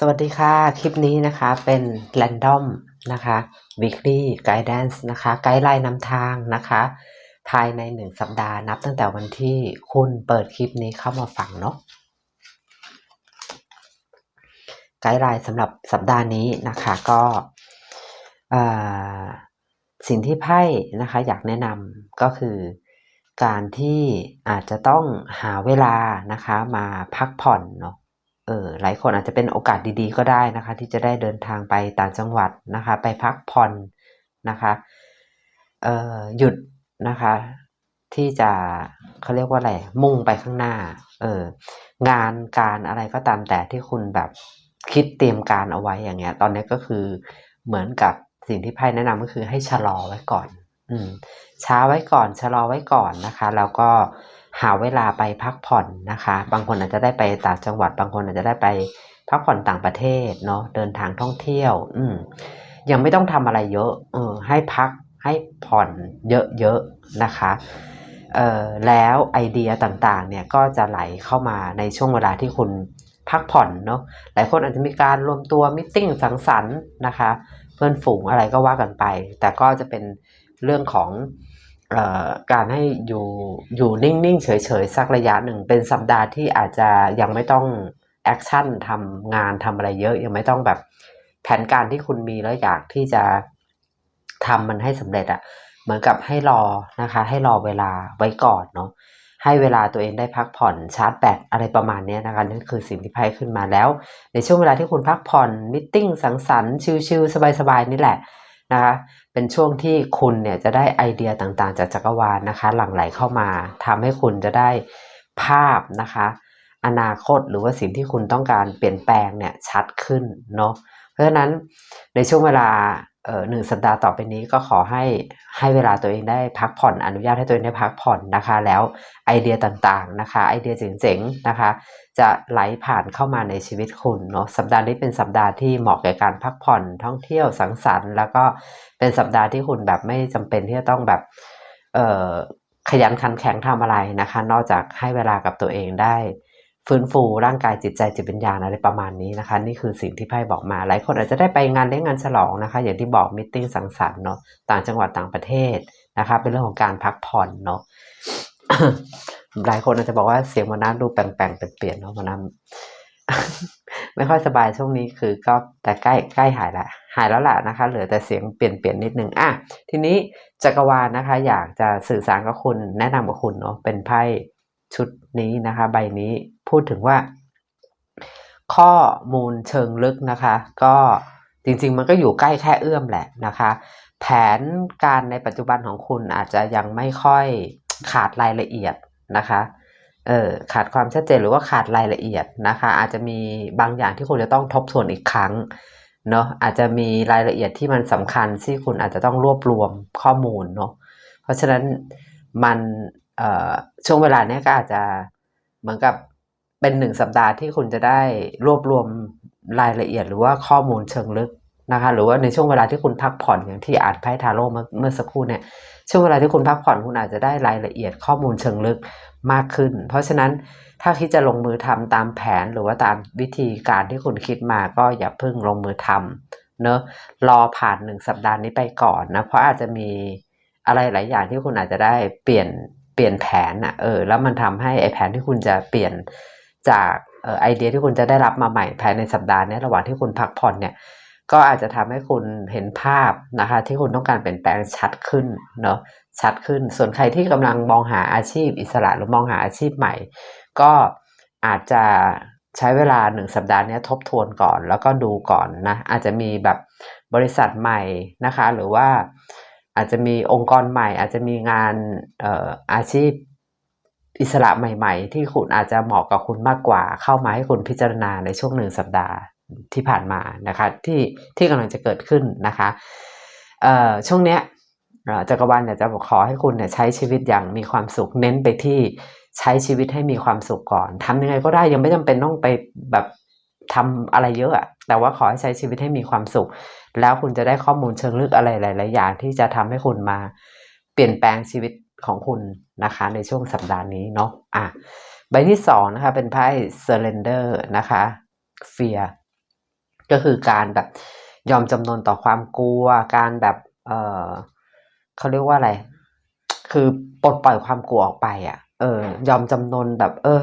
สวัสดีค่ะ คลิปนี้นะคะเป็น Random นะคะ Weekly Guidance นะคะไกด์ไลน์นำทางนะคะ ภายในหนึ่งสัปดาห์นับตั้งแต่วันที่คุณเปิดคลิปนี้เข้ามาฟังเนาะไกด์ไลน์สำหรับสัปดาห์นี้นะคะก็สิ่งที่ไพ่นะคะอยากแนะนำก็คือการที่อาจจะต้องหาเวลานะคะมาพักผ่อนเนาะ เออหลายคนอาจจะเป็นโอกาสดีๆ ก็ได้นะคะ ที่จะได้เดินทางไปต่างจังหวัดนะคะ ไปพักผ่อนนะคะเอ่อหยุดนะคะ ที่จะเขาเรียกว่าอะไรมุ่งไปข้างหน้า เอองานการอะไรก็ตามแต่ที่คุณแบบคิดเตรียมการเอาไว้อย่างเงี้ย ตอนนี้ก็คือเหมือนกับสิ่งที่ไพ่แนะนำก็คือให้ชะลอไว้ก่อน อืมช้าไว้ก่อน ชะลอไว้ก่อนนะคะ แล้วก็ หาเวลาไปพักผ่อนนะคะ บางคนอาจจะได้ไปต่างจังหวัด บางคนอาจจะได้ไปพักผ่อนต่างประเทศเนาะเดินทางท่องเที่ยว อืมยังไม่ต้องทำอะไรเยอะเออให้พักให้ผ่อนเยอะๆนะคะเอ่อแล้วไอเดียต่างๆเนี่ยก็จะไหลเข้ามาในช่วงเวลาที่คุณพักผ่อนเนาะหลายคนอาจจะมีการรวมตัวมิ팅สังสรรค์นะคะ เพื่อนฝูงอะไรก็ว่ากันไป แต่ก็จะเป็นเรื่องของ การให้อยู่อยู่นิ่ง ๆ เฉย ๆ สักระยะหนึ่ง เป็นสัปดาห์ที่อาจจะยังไม่ต้องแอคชั่นทำงานทำอะไรเยอะ ยังไม่ต้องแบบแผนการที่คุณมีแล้วอยากที่จะทำมันให้สำเร็จอะเหมือนกับให้รอนะคะ ให้รอเวลาไว้ก่อนเนาะให้เวลาตัวเองได้พักผ่อนชาร์จแบตอะไรประมาณนี้นะคะนั่นคือสิ่งที่ไพ่ขึ้นมาแล้ว ในช่วงเวลาที่คุณพักผ่อนมิ팅สังสรรค์ชิลๆสบายๆนี่แหละนะคะ เป็นช่วงที่คุณเนี่ยจะได้ไอเดียต่างๆ จากจักรวาลนะคะ หลั่งไหลเข้ามาทำให้คุณจะได้ภาพนะคะ อนาคตหรือว่าสิ่งที่คุณต้องการเปลี่ยนแปลงเนี่ยชัดขึ้นเนาะเพราะฉะนั้นในช่วงเวลา หนึ่งสัปดาห์ต่อไปนี้ก็ขอให้ให้เวลาตัวเองได้พักผ่อนอนุญาตให้ตัวเองได้พักผ่อนนะคะ แล้วไอเดียต่างๆนะคะ ไอเดียเจ๋งๆนะคะ จะไหลผ่านเข้ามาในชีวิตคุณเนาะสัปดาห์นี้เป็นสัปดาห์ที่เหมาะแก่การพักผ่อนท่องเที่ยวสังสรรค์ แล้วก็เป็นสัปดาห์ที่คุณแบบไม่จำเป็นที่จะต้องแบบเอ่อขยันขันแข็งทำอะไรนะคะ นอกจากให้เวลากับตัวเองได้ ฟื้นฟูร่างกายจิตใจจิตวิญญาณอะไรประมาณนี้นะคะ นี่คือสิ่งที่ไพ่บอกมา หลายคนอาจจะได้ไปงานเลี้ยงงานฉลองนะคะ อย่างที่บอกมิ팅สังสรรค์เนาะต่างจังหวัดต่างประเทศนะคะ เป็นเรื่องของการพักผ่อนเนาะหลายคนอาจจะบอกว่าเสียงวันนั้นดูแปลงๆเปลี่ยนๆเนาะวันนั้นไม่ค่อยสบายช่วงนี้คือก็แต่ใกล้ใกล้หายละหายแล้วล่ะนะคะ เหลือแต่เสียงเปลี่ยนเปลี่ยนนิดนึงอะทีนี้จักรวาลนะคะ อยากจะสื่อสารกับคุณแนะนำกับคุณเนาะเป็นไพ่ ชุดนี้นะคะ ใบนี้พูดถึงว่า ข้อมูลเชิงลึกนะคะ ก็จริงๆ มันก็อยู่ใกล้แค่เอื้อมแหละนะคะ แผนการในปัจจุบันของคุณอาจจะยังไม่ค่อยขาดรายละเอียดนะคะเออขาดความชัดเจนหรือว่าขาดรายละเอียดนะคะ อาจจะมีบางอย่างที่คุณจะต้องทบทวนอีกครั้งเนาะอาจจะมีรายละเอียดที่มันสำคัญที่คุณอาจจะต้องรวบรวมข้อมูลเนาะเพราะฉะนั้นมัน ช่วงเวลานี้ก็อาจจะเหมือนกับเป็นหนึ่งสัปดาห์ที่คุณจะได้รวบรวมรายละเอียด หรือว่าข้อมูลเชิงลึกนะคะ หรือว่าในช่วงเวลาที่คุณพักผ่อนอย่างที่อ่านไพ่ทาโร่เมื่อเมื่อสักครู่เนี่ยช่วงเวลาที่คุณพักผ่อนคุณอาจจะได้รายละเอียดข้อมูลเชิงลึกมากขึ้น เพราะฉะนั้นถ้าคิดจะลงมือทำตามแผนหรือว่าตามวิธีการที่คุณคิดมาก็อย่าเพิ่งลงมือทำเนอะรอผ่านหนึ่งสัปดาห์นี้ไปก่อนนะเพราะอาจจะมีอะไรหลายอย่างที่คุณอาจจะได้เปลี่ยน เปลี่ยนแผนอะเออแล้วมันทำให้ไอ้แผนที่คุณจะเปลี่ยนจากไอเดียที่คุณจะได้รับมาใหม่ภายในสัปดาห์นี้ระหว่างที่คุณพักผ่อนเนี่ยก็อาจจะทำให้คุณเห็นภาพนะคะ ที่คุณต้องการเปลี่ยนแปลงชัดขึ้นเนาะชัดขึ้น ส่วนใครที่กำลังมองหาอาชีพอิสระหรือมองหาอาชีพใหม่ ก็อาจจะใช้เวลาหนึ่งสัปดาห์นี้ทบทวนก่อน แล้วก็ดูก่อนนะอาจจะมีแบบบริษัทใหม่นะคะ หรือว่า อาจจะมีองค์กรใหม่ อาจจะมีงานเอออาชีพอิสระใหม่ ๆ ที่คุณอาจจะเหมาะกับคุณมากกว่า เข้ามาให้คุณพิจารณาในช่วงหนึ่งสัปดาห์ที่ผ่านมานะคะที่ที่กำลังจะเกิดขึ้นนะคะช่วงเนี้ยจักรวาลอยากจะขอให้คุณเนี่ยใช้ชีวิตอย่างมีความสุขเน้นไปที่ใช้ชีวิตให้มีความสุขก่อนทำยังไงก็ได้ยังไม่จำเป็นต้องไปแบบ ทำอะไรเยอะอะแต่ว่าขอให้ใช้ชีวิตให้มีความสุข แล้วคุณจะได้ข้อมูลเชิงลึกอะไรหลาย ๆ อย่าง ที่จะทำให้คุณมาเปลี่ยนแปลงชีวิตของคุณนะคะ ในช่วงสัปดาห์นี้เนาะอะใบที่สองนะคะ เป็นไพ่ surrender นะคะ fear ก็คือการแบบยอมจำนนต่อความกลัว การแบบเออเขาเรียกว่าอะไร คือปลดปล่อยความกลัวออกไปอะ่ะ เออ ยอมจำนนแบบ เออ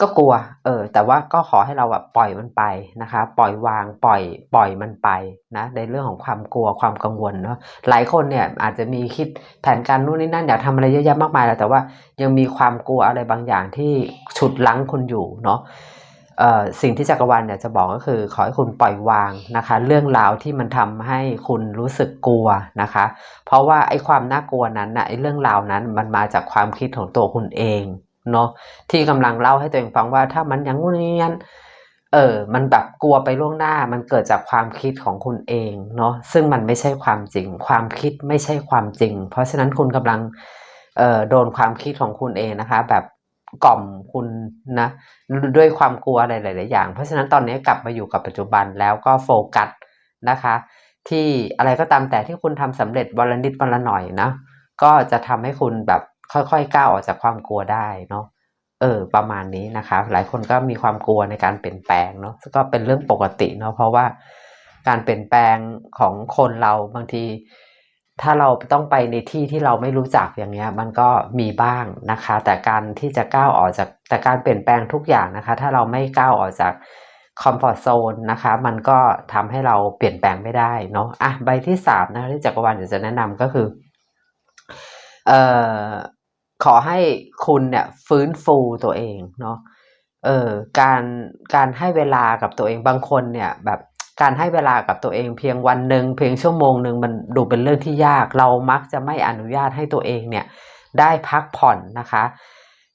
ก็กลัว เออ แต่ว่าก็ขอให้เราแบบปล่อยมันไปนะคะ ปล่อยวาง ปล่อย ปล่อยมันไปนะ ในเรื่องของความกลัว ความกังวลเนาะ หลายคนเนี่ยอาจจะมีคิดแผนการนู่นนี่นั่นอยากทำอะไรเยอะแยะมากมายแล้ว แต่ว่ายังมีความกลัวอะไรบางอย่างที่ฉุดลั้งคุณอยู่เนาะเอ่อสิ่งที่จักรวาลเนี่ยจะบอกก็คือขอให้คุณปล่อยวางนะคะ เรื่องราวที่มันทำให้คุณรู้สึกกลัวนะคะ เพราะว่าไอ้ความน่ากลัวนั้นนะไอ้เรื่องราวนั้นมันมาจากความคิดของตัวคุณเอง เนาะที่กำลังเล่าให้ตัวเองฟังว่าถ้ามันอยังงู้นอย่างนี้นั้นเออ มันแบบกลัวไปล่วงหน้า มันเกิดจากความคิดของคุณเองเนาะซึ่งมันไม่ใช่ความจริง ความคิดไม่ใช่ความจริง เพราะฉะนั้นคุณกำลังเอ่อโดนความคิดของคุณเองนะคะ แบบกล่อมคุณนะด้วยความกลัวอะไรหลาย ๆ อย่าง เพราะฉะนั้นตอนนี้กลับมาอยู่กับปัจจุบันแล้วก็โฟกัสนะคะ ที่อะไรก็ตามแต่ที่คุณทำสำเร็จวันละนิดวันละหน่อยนะก็จะทำให้คุณแบบ ค่อยๆก้าวออกจากความกลัวได้เนาะเออประมาณนี้นะคะ หลายคนก็มีความกลัวในการเปลี่ยนแปลงเนาะก็เป็นเรื่องปกติเนาะเพราะว่าการเปลี่ยนแปลงของคนเราบางที ถ้าเราต้องไปในที่ที่เราไม่รู้จักอย่างเงี้ย มันก็มีบ้างนะคะ แต่การที่จะก้าวออกจากแต่การเปลี่ยนแปลงทุกอย่างนะคะ ถ้าเราไม่ก้าวออกจากคอมฟอร์ z โซนนะคะ มันก็ทำให้เราเปลี่ยนแปลงไม่ได้เนาะอะใบที่สามนะคะที่จักรวาลอยากจะแนะนำก็คือเอ่อ ขอให้คุณเนี่ยฟื้นฟูตัวเองเนาะเออการการให้เวลากับตัวเองบางคนเนี่ยแบบการให้เวลากับตัวเองเพียงวันหนึ่งเพียงชั่วโมงหนึ่งมันดูเป็นเรื่องที่ยาก เรามักจะไม่อนุญาตให้ตัวเองเนี่ยได้พักผ่อนนะคะ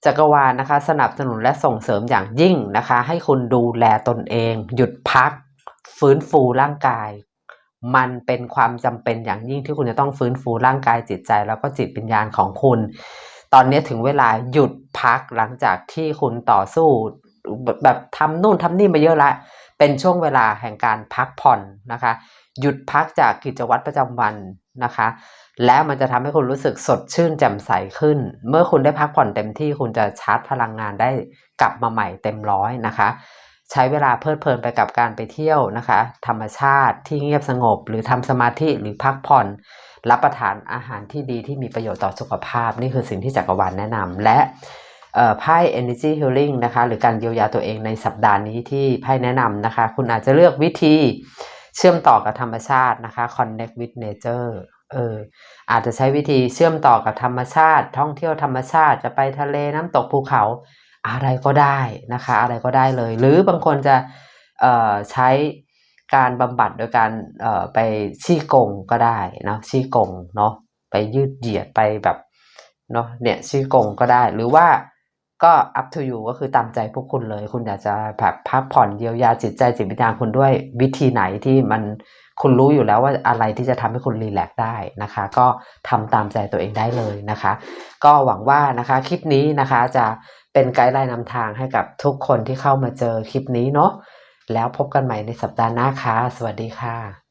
จักรวาลนะคะ สนับสนุนและส่งเสริมอย่างยิ่งนะคะ ให้คุณดูแลตนเอง หยุดพัก ฟื้นฟูร่างกาย มันเป็นความจำเป็นอย่างยิ่งที่คุณจะต้องฟื้นฟูร่างกายจิตใจ แล้วก็จิตวิญญาณของคุณ ตอนนี้ถึงเวลาหยุดพักหลังจากที่คุณต่อสู้แบบทำนู่นทำนี่มาเยอะละ เป็นช่วงเวลาแห่งการพักผ่อนนะคะ หยุดพักจากกิจวัตรประจำวันนะคะ แล้วมันจะทำให้คุณรู้สึกสดชื่นแจ่มใสขึ้น เมื่อคุณได้พักผ่อนเต็มที่คุณจะชาร์จพลังงานได้กลับมาใหม่เต็มร้อยนะคะ ใช้เวลาเพลิดเพลินไปกับการไปเที่ยวนะคะ ธรรมชาติที่เงียบสงบ หรือทำสมาธิหรือพักผ่อน รับประทานอาหารที่ดีที่มีประโยชน์ต่อสุขภาพ นี่คือสิ่งที่จักรวาลแนะนำและไพ่ energy healing นะคะ หรือการเยียวยาตัวเองในสัปดาห์นี้ที่ไพ่แนะนำนะคะ คุณอาจจะเลือกวิธีเชื่อมต่อกับธรรมชาตินะคะ connect with nature เอออาจจะใช้วิธีเชื่อมต่อกับธรรมชาติ ท่องเที่ยวธรรมชาติจะไปทะเลน้ำตกภูเขา อะไรก็ได้นะคะ อะไรก็ได้เลย หรือบางคนจะใช้การบำบัดโดยการไปชี้กงก็ได้นะชี้กงเนาะไปยืดเหยียดไปแบบเนาะเนี่ยชี้กงก็ได้หรือว่า ก็ up to you ก็คือตามใจพวกคุณเลย คุณอยากจะแบบพักผ่อนเยียวยาจิตใจจิตวิญญาณคุณด้วยวิธีไหนที่มันคุณรู้อยู่แล้วว่าอะไรที่จะทำให้คุณรีแลกซ์ได้นะคะ ก็ทำตามใจตัวเองได้เลยนะคะ ก็หวังว่านะคะคลิปนี้นะคะจะเป็นไกด์ไลน์นำทางให้กับทุกคนที่เข้ามาเจอคลิปนี้เนาะแล้วพบกันใหม่ในสัปดาห์หน้าค่ะสวัสดีค่ะ